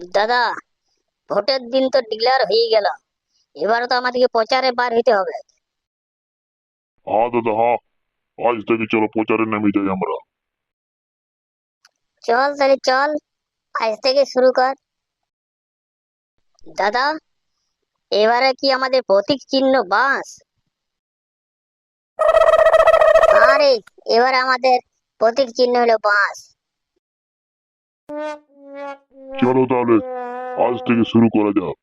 দাদা ভোটের দিন তো ডিক্লেয়ার হয়ে গেল। এবার তো আমাদেরকে প্রচারে বার হইতে হবে। হ্যাঁ দাদা হ্যাঁ। আজ থেকে চলো প্রচারে নেমে যাই আমরা। চল তাহলে চল আজ থেকে শুরু কর। দাদা এবারে কি আমাদের প্রতীক চিহ্ন বাঁশ? আরে এবার আমাদের প্রতীক চিহ্ন হলো বাঁশ। চলো তাহলে, আজ থেকে শুরু করা যাক।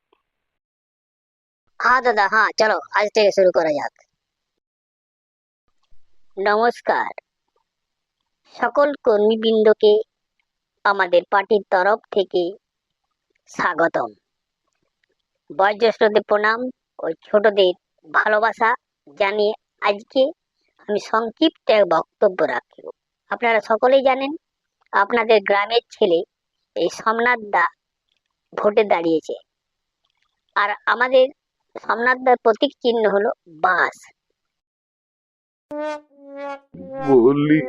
হ্যাঁ দাদা হ্যাঁ চলো, আজ থেকে শুরু করা যাক। নমস্কার। সকল কর্মীবৃন্দকে আমাদের পার্টির তরফ থেকে স্বাগতম। বয়োজ্যেষ্ঠদের প্রণাম ও ছোটদের ভালোবাসা জানিয়ে আজকে আমি সংক্ষিপ্ত বক্তব্য রাখব আপনারা সকলেই জানেন আপনাদের গ্রামের ছেলে এই সোমনাথ দা ভোটে দাঁড়িয়েছে। আর আমাদের সোমনাথদার প্রতীক চিহ্ন হলো বাঁশ। বলি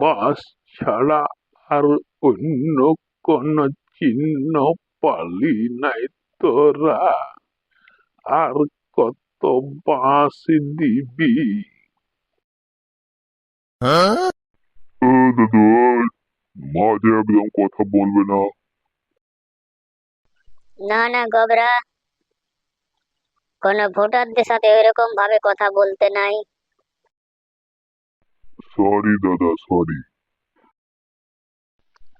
বাস ছাড়া আর অন্য কোন চিহ্ন পালি নাই তোরা। আর কত বাস দিবি? দাদু ওই, মাঝে একদম কথা বলবে না। না না গবরা কোন ভোটারদের সাথে এরকম ভাবে কথা বলতে নাই। সরি দাদা সরি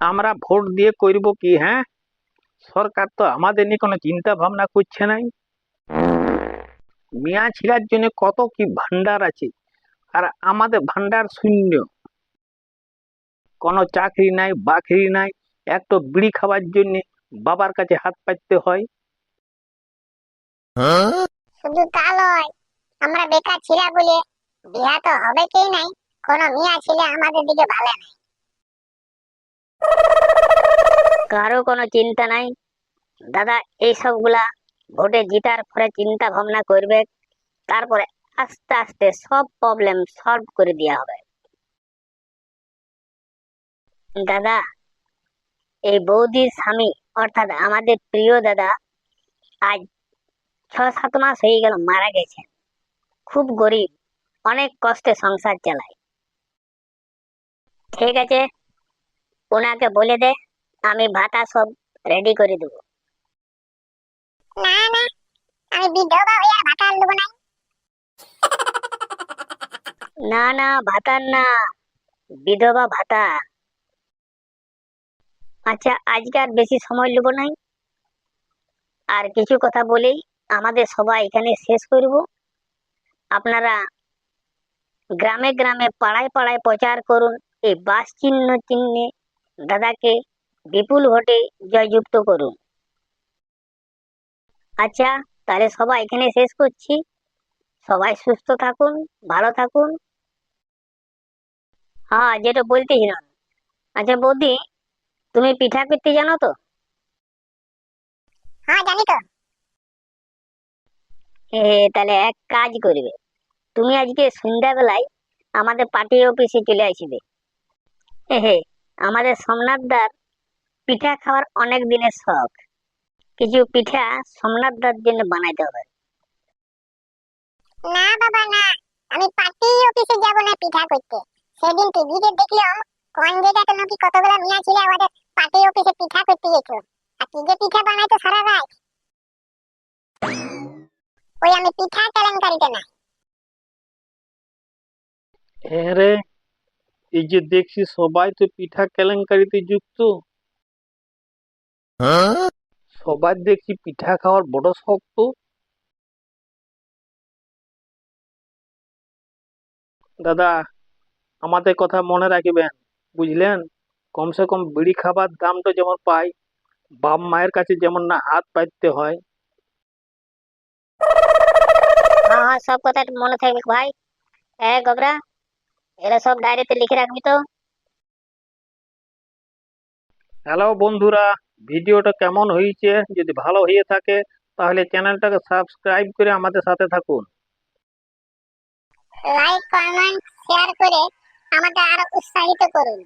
আমরা ভোট দিয়ে করব কি হ্যাঁ? সরকার তো আমাদের নিয়ে কোনো চিন্তা ভাবনা করছে নাই। মিয়া ছিলার জন্য কত কি ভান্ডার আছে। আর আমাদের ভান্ডার শূন্য। কোনো চাকরি নাই বাকরি নাই একটা বিড়ি খাওয়ার জন্য বাবার কাছে হাত পাততে হয়। শুধু তা নয় আমরা বেকার ছিলা বলে বিয়া তো হবে কি নাই কোনো মিয়া ছেলে আমাদের দিকে ভালো নাই। কারও কোনো চিন্তা নাই। দাদা এই সবগুলা ভোটে জিতার পরে চিন্তা ভাবনা করবে তারপরে আস্তে আস্তে সব প্রবলেম সলভ করে দেওয়া হবে। দাদা এই বৌদির স্বামী অর্থাৎ আমাদের প্রিয় দাদা আজ ছ সাত মাস হয়ে গেল মারা গেছে। খুব গরিব অনেক কষ্টে সংসার চালায়। ঠিক আছে ওনাকে বলে দে আমি ভাতা সব রেডি করে দেবো। না না আমি বিধবা আর ভাতা না। না না ভাতার না বিধবা ভাতা। আচ্ছা আজকে আর বেশি সময় নেব নাই। আর কিছু কথা বলেই আমাদের সবাই এখানে শেষ করব। আপনারা গ্রামে গ্রামে পাড়ায় পাড়ায় প্রচার করুন এই বাস চিহ্ন চিহ্নে। দাদাকে বিপুল ভোটে জয়যুক্ত করুন। আচ্ছা তাহলে সবাই এখানে শেষ করছি। সবাই সুস্থ থাকুন, ভালো থাকুন। হ্যাঁ যেটা বলতেছিলাম। আচ্ছা বৌদি তুমি পিঠা করতে জানো তো? হ্যাঁ জানি তো। হে তাহলে এক কাজ করবে। তুমি আজকে সন্ধ্যাবেলায় আমাদের পার্টি অফিসে চলে আসবে। হে আমাদের সোমনাথদার পিঠা খাওয়ার অনেক দিনের শখ। কিছু পিঠা সোমনাথদার জন্য বানাইতে হবে। না বাবা না। আমি পার্টি অফিসে যাব না পিঠা করতে। সেদিন টিভিতে দেখলাম কোন জায়গাতে নাকি কতগুলো মিয়া ছিল আমাদের পার্টি অফিসে পিঠা করতে গেছিল। আর কি যে পিঠা বানাইতো সারা রাত। ওই আমি পিঠা কেলেঙ্কারিতে না হ্যাঁ রে এই যে দেখছি সবাই তো পিঠা কেলেঙ্কারিতে যুক্ত। সবার দেখছি পিঠা খাওয়ার বড় শক্ত। দাদা আমাদের কথা মনে রাখবেন বুঝলেন? কমসে কম বিড়ি খাবার দামটা যেমন পাই বাপ মায়ের কাছে যেমন না হাত পাততে হয়। হ্যাঁ হ্যাঁ সব কথা মনে থাকবে ভাই। গবরা এরা সব ডায়েরিতে লিখে রাখবি তো। হ্যালো বন্ধুরা ভিডিওটা কেমন হয়েছে? যদি ভালো হয়ে থাকে তাহলে চ্যানেলটাকে সাবস্ক্রাইব করে আমাদের সাথে থাকুন। লাইক কমেন্ট শেয়ার করে আমাকে আরও উৎসাহিত করুন।